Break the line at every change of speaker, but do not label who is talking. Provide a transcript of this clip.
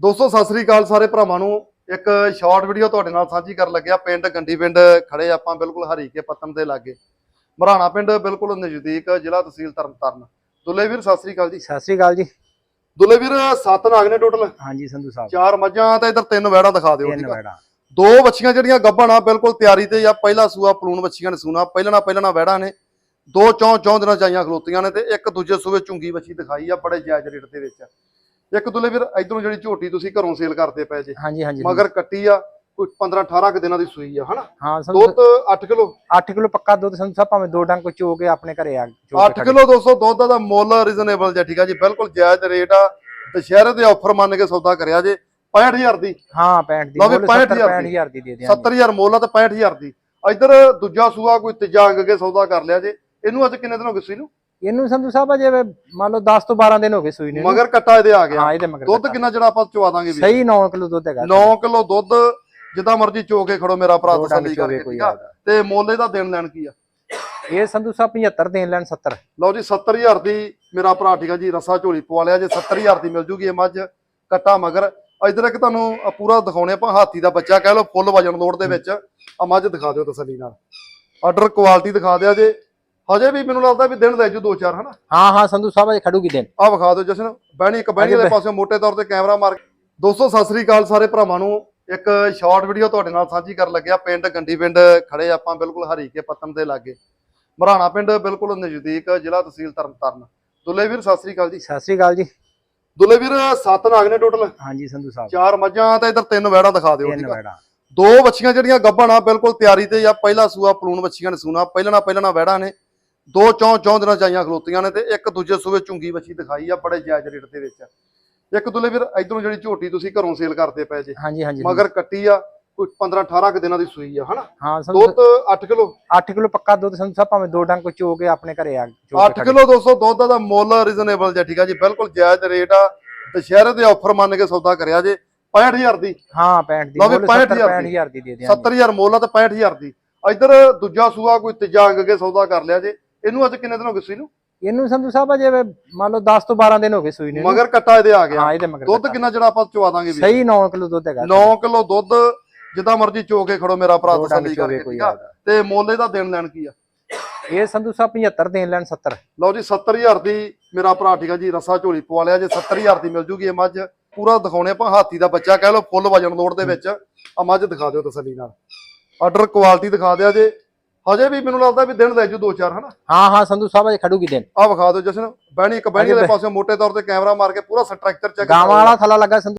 ਦੋਸਤੋ ਸਤਿ ਸ੍ਰੀ ਅਕਾਲ ਸਾਰੇ ਭਰਾਵਾਂ ਨੂੰ। ਇੱਕ ਸ਼ਾਰਟ ਵੀਡੀਓ ਤੁਹਾਡੇ ਨਾਲ ਸਾਂਝੀ ਕਰਨ ਲੱਗਿਆ। ਪਿੰਡ ਗੰਡੀ ਪਿੰਡ ਖੜੇ ਆਪਾਂ ਬਿਲਕੁਲ ਹਰੀਕੇ ਪੱਤਨ ਦੇ ਲਾਗੇ। ਮਰਾਣਾ ਪਿੰਡ ਬਿਲਕੁਲ ਨਜ਼ਦੀਕ ਜ਼ਿਲ੍ਹਾ ਤਹਿਸੀਲ ਤਰਨਤਾਰਨ। ਦੁੱਲੇ ਵੀਰ ਸਤਿ ਸ੍ਰੀ ਅਕਾਲ ਜੀ।
ਸਤਿ ਸ੍ਰੀ ਅਕਾਲ ਜੀ।
ਦੁੱਲੇ ਵੀਰ ਸੱਤ ਨਾਗ ਨੇ ਟੋਟਲ
ਹਾਂਜੀ ਸੰਧੂ ਸਾਹਿਬ।
ਚਾਰ ਮੱਝਾਂ ਤੇ ਇਧਰ ਤਿੰਨ ਵੈੜਾਂ ਦਿਖਾ ਦਿਓ ਠੀਕ ਆ? ਦੋ ਬੱਚੀਆਂ ਜਿਹੜੀਆਂ ਗੱਭਣ ਆ ਬਿਲਕੁਲ ਤਿਆਰੀ ਤੇ ਆ। ਪਹਿਲਾ ਸੂਆ ਪਲੂਣ ਬੱਚੀਆਂ ਨੇ ਸੂਣਾ। ਪਹਿਲਣਾ ਪਹਿਲਣਾ ਵੈੜਾਂ ਨੇ। ਦੋ ਚੌਂ ਚੌਂ ਦਿਨਾਂ ਚਾਈਆਂ ਖਲੋਤੀਆਂ ਨੇ ਤੇ ਇੱਕ ਦੂਜੇ ਸੂਵੇ ਚੁੰਗੀ ਬੱਚੀ ਦਿਖਾਈ ਆ ਬੜੇ ਜਾਇਜ਼ ਰੇਟ ਦੇ ਵਿੱਚ। ਇੱਕ ਦੁੱਲੇ ਵੀਰ ਇਧਰੋਂ ਜਿਹੜੀ ਝੋਟੀ ਤੁਸੀਂ ਘਰੋਂ ਸੇਲ ਕਰਦੇ ਪਏ ਜੇ।
ਹਾਂਜੀ ਹਾਂਜੀ
ਮਗਰ ਕੱਟੀ ਆ ਕੋਈ 15 18 ਕੁ ਦਿਨਾਂ ਦੀ ਸੂਈ ਆ ਹਨਾ?
ਹਾਂ
ਦੁੱਧ 8 ਕਿਲੋ?
8 ਕਿਲੋ ਪੱਕਾ ਦੁੱਧ ਸਾਹਿਬ ਭਾਵੇਂ ਦੋ ਡੰਗ ਚੋ ਕੇ ਆਪਣੇ ਘਰੇ ਆ ਚੋ
8 ਕਿਲੋ 200 ਦੁੱਧ ਦਾ ਮੁੱਲ ਰੀਜ਼ਨੇਬਲ ਜਿਹਾ ਠੀਕ ਆ ਜੀ? ਬਿਲਕੁਲ ਜਾਇਜ਼ ਰੇਟ ਆ। ਦੁਸ਼ਹਿਰੇ ਦੇ ਆਫਰ ਮੰਨ ਕੇ ਸੌਦਾ ਕਰਿਆ ਜੇ। 65000 ਦੀ।
ਹਾਂ 65 ਦੀ।
ਲਓ ਵੀ
ਮੁੱਲ 70
65 ਦੀ।
65000 ਦੀ ਦੇ ਦਿਆਂਗੇ।
70000 ਮੁੱਲ ਆ ਤੇ 65000 ਦੀ। ਇਧਰ ਦੂਜਾ ਸੂਆ ਕੋਈ ਤੀਜਾ ਅੰਗ ਕੇ ਸੌਦਾ ਕਰ ਲਿਆ ਜੇ। ਇਹਨੂੰ ਅੱਜ ਕਿੰਨੇ ਦਿਨ ਹੋ ਗਏ ਸੂਈ ਨੂੰ?
ਇਹਨੂੰ ਸੰਧੂ ਸਾਹਿਬ ਅਜੇ ਮੰਨ ਲਓ 10 ਤੋਂ 12 ਦਿਨ ਹੋ ਗਏ ਸੂਈ ਨੂੰ।
ਮਗਰ ਕੱਟਾ ਇਹਦੇ ਆ ਗਿਆ।
ਹਾਂ ਇਹਦੇ ਮਗਰ
ਦੁੱਧ। ਕਿੰਨਾ ਜਿਹੜਾ ਆਪਾਂ ਚਵਾ ਦਾਂਗੇ ਵੀ?
ਸਹੀ 9 ਕਿਲੋ ਦੁੱਧ ਹੈਗਾ।
9 ਕਿਲੋ ਦੁੱਧ ਜਿੱਦਾਂ ਮਰਜ਼ੀ ਚੋ ਕੇ ਖੜੋ ਮੇਰਾ ਭਰਾ
ਦੋ
ਤਸੱਲੀ ਕਰਕੇ ਠੀਕ ਆ। ਤੇ ਮੁੱਲ ਇਹਦਾ ਦੇਣ ਲੈਣ ਕੀ ਆ?
ਇਹ ਸੰਧੂ ਸਾਹਿਬ 75 ਦੇਣ ਲੈਣ 70
ਲਓ ਜੀ 70000 ਦੀ ਮੇਰਾ ਭਰਾ ਠੀਕ ਆ ਜੀ ਰਸਾ ਝੋਲੀ ਪਵਾ ਲਿਆ ਜੇ 70000 ਦੀ ਮਿਲ ਜੂਗੀ ਇਹ ਮੱਝ ਕੱਟਾ ਮਗਰ। ਇਧਰ ਇੱਕ ਤੁਹਾਨੂੰ ਪੂਰਾ ਦਿਖਾਉਣੇ ਆਪਾਂ ਹਾਥੀ ਦਾ ਬੱਚਾ ਕਹਿ ਲਓ ਫੁੱਲ ਵਜਨ ਲੋੜ ਦੇ ਵਿੱਚ। ਆ ਮੱਝ ਦਿਖਾ ਦਿਓ ਤਸੱਲੀ ਨਾਲ। ਆਰਡਰ ਕੁਆਲਿਟੀ ਦਿਖਾ ਦਿਆ ਜੇ। ਹਜੇ ਵੀ ਮੈਨੂੰ ਲੱਗਦਾ ਵੀ ਦਿਨ ਲੈ ਜੂ ਦੋ ਚਾਰ ਹਨਾ?
ਹਾਂ ਹਾਂ ਸੰਧੂ ਸਾਹਿਬ ਅਜੇ ਖੜੂਗੀ ਦਿਨ।
ਆ ਵਿਖਾ ਦਿਓ ਜਸ਼ਨ ਬਹਿਣੀ ਇੱਕ ਬਹਿਣੀ ਦੇ ਪਾਸੇ ਮੋਟੇ ਤੌਰ ਤੇ ਕੈਮਰਾ ਮਾਰ ਦੋਸਤੋ ਸਤਿ ਸ੍ਰੀ ਅਕਾਲ ਸਾਰੇ ਭਰਾਵਾਂ ਨੂੰ। ਇੱਕ ਸ਼ਾਰਟ ਵੀਡੀਓ ਤੁਹਾਡੇ ਨਾਲ ਸਾਂਝੀ ਕਰਨ ਲੱਗਿਆ। ਪਿੰਡ ਗੰਡੀ ਪਿੰਡ ਖੜੇ ਆਪਾਂ ਬਿਲਕੁਲ ਹਰੀਕੇ ਪੱਤਨ ਦੇ ਲਾਗੇ। ਮਰਾਣਾ ਪਿੰਡ ਬਿਲਕੁਲ ਨਜ਼ਦੀਕ ਜ਼ਿਲ੍ਹਾ ਤਹਿਸੀਲ ਤਰਨਤਾਰਨ। ਦੁੱਲੇ ਵੀਰ ਸਤਿ ਸ੍ਰੀ ਅਕਾਲ ਜੀ।
ਸਤਿ ਸ੍ਰੀ ਅਕਾਲ ਜੀ।
ਦੁੱਲੇ ਵੀਰ ਸੱਤ ਨਾਗ ਨੇ ਟੋਟਲ
ਹਾਂਜੀ ਸੰਧੂ ਸਾਹਿਬ।
ਚਾਰ ਮੱਝਾਂ ਤੇ ਇਧਰ ਤਿੰਨ ਵੈੜਾਂ ਦਿਖਾ ਦਿਓ ਠੀਕ ਆ? ਦੋ ਬੱਚੀਆਂ ਜਿਹੜੀਆਂ ਗੱਭਣ ਆ ਬਿਲਕੁਲ ਤਿਆਰੀ ਤੇ ਆ। ਪਹਿਲਾ ਸੂਆ ਪਲੂਣ ਬੱਚੀਆਂ ਨੇ ਸੂਣਾ। ਪਹਿਲਣਾ ਪਹਿਲਣਾ ਵੈੜਾਂ ਨੇ। ਦੋ ਚੌਂ ਚੌਂ ਦਿਨਾਂ ਚਾਈਆਂ ਖਲੋਤੀਆਂ ਨੇ ਤੇ ਇੱਕ ਦੂਜੇ ਸੂਵੇ ਚੁੰਗੀ ਬੱਚੀ ਦਿਖਾਈ ਆ ਬੜੇ ਜਾਇਜ਼ ਰੇਟ ਦੇ ਵਿੱਚ। ਇੱਕ ਦੁੱਲੇ ਵੀਰ ਇਧਰੋਂ ਜਿਹੜੀ ਝੋਟੀ ਤੁਸੀਂ ਘਰੋਂ ਸੇਲ ਕਰਦੇ ਪਏ ਜੇ
ਹਾਂਜੀ ਹਾਂਜੀ
ਮਗਰ ਕੱਟੀ ਆ ਕੋਈ 15 18 ਕੁ ਦਿਨਾਂ ਦੀ ਸੂਈ ਆ ਹਨਾ?
ਹਾਂ
ਦੁੱਧ 8 ਕਿਲੋ।
8 ਕਿਲੋ ਪੱਕਾ ਦੁੱਧ ਸਾਹਿਬ ਭਾਵੇਂ ਦੋ ਡੰਗ ਚੋ ਕੇ ਆਪਣੇ ਘਰੇ ਆ ਚੋ
8 ਕਿਲੋ 200 ਦੁੱਧ ਦਾ ਮੁੱਲ ਰੀਜ਼ਨੇਬਲ ਜਿਹਾ ਠੀਕ ਆ ਜੀ ਬਿਲਕੁਲ ਜਾਇਜ਼ ਰੇਟ ਆ। ਦੁਸ਼ਹਿਰੇ ਦੇ ਆਫਰ ਮੰਨ ਕੇ ਸੌਦਾ ਕਰਿਆ ਜੇ 65000 ਦੀ।
ਹਾਂ 65 ਦੀ
ਲਓ ਵੀ
ਮੁੱਲ 70
65 ਦੀ।
65000 ਦੀ ਦੇ ਦਿਆਂਗੇ।
70000 ਮੁੱਲ ਆ ਤੇ 65000 ਦੀ। ਇਧਰ ਦੂਜਾ ਸੂਆ ਕੋਈ ਤੀਜਾ ਅੰਗ ਕੇ ਸੌਦਾ ਕਰ ਲਿਆ ਜੇ ਇਹਨੂੰ ਅੱਜ ਕਿੰਨੇ ਦਿਨ ਹੋ ਗਏ ਸੂਈ ਨੂੰ?
ਇਹਨੂੰ ਸੰਧੂ ਸਾਹਿਬ ਅਜੇ ਮੰਨ ਲਓ 10 ਤੋਂ 12 ਦਿਨ ਹੋ ਗਏ ਸੂਈ ਨੂੰ।
ਮਗਰ ਕੱਟਾ ਇਹਦੇ ਆ ਗਿਆ।
ਹਾਂ ਇਹਦੇ ਮਗਰ
ਦੁੱਧ। ਕਿੰਨਾ ਜਿਹੜਾ ਆਪਾਂ ਚਵਾ ਦਾਂਗੇ ਵੀ?
ਸਹੀ 9 ਕਿਲੋ ਦੁੱਧ ਹੈਗਾ।
9 ਕਿਲੋ ਦੁੱਧ ਜਿੱਦਾਂ ਮਰਜ਼ੀ ਚੋ ਕੇ ਖੜੋ ਮੇਰਾ ਭਰਾ
ਦੋ
ਤਸੱਲੀ ਕਰਕੇ ਠੀਕ ਆ। ਤੇ ਮੁੱਲ ਇਹਦਾ ਦੇਣ ਲੈਣ ਕੀ ਆ?
ਇਹ ਸੰਧੂ ਸਾਹਿਬ 75 ਦੇਣ ਲੈਣ 70
ਲਓ ਜੀ 70000 ਦੀ ਮੇਰਾ ਭਰਾ ਠੀਕ ਆ ਜੀ ਰਸਾ ਝੋਲੀ ਪਵਾ ਲਿਆ ਜੇ 70000 ਦੀ ਮਿਲ ਜੂਗੀ ਇਹ ਮੱਝ। ਪੂਰਾ ਦਿਖਾਉਣੇ ਆਪਾਂ ਹਾਥੀ ਦਾ ਬੱਚਾ ਕਹਿ ਲਓ ਫੁੱਲ ਵਜਨ ਲੋੜ ਦੇ ਵਿੱਚ। ਆ ਮੱਝ ਦਿਖਾ ਦਿਓ ਤਸੱਲੀ ਨਾਲ। ਆਰਡਰ ਕੁਆਲਿਟੀ ਦਿਖਾ ਦਿਆ ਜੇ। ਹਜੇ ਵੀ ਮੈਨੂੰ ਲੱਗਦਾ ਵੀ ਦਿਨ ਲੈ ਜੂ ਦੋ ਚਾਰ ਹਨਾ?
ਹਾਂ ਹਾਂ ਸੰਧੂ ਸਾਹਿਬ ਅਜੇ ਖੜੂਗੀ ਦਿਨ।
ਆ ਵਿਖਾ ਦਿਓ ਜਸ਼ਨ। ਬਹਿਣੀ ਇੱਕ ਬਹਿਣੀ
ਬਹਿ-
ਪਾਸੇ ਮੋਟੇ ਤੌਰ ਤੇ ਕੈਮਰਾ ਮਾਰ ਕੇ ਪੂਰਾ ਸਟਰਕਚਰ ਚੈੱਕ
ਗਾਵਾਂ ਵਾਲਾ ਥੱਲਾ ਲੱਗਾ ਸੰਧੂ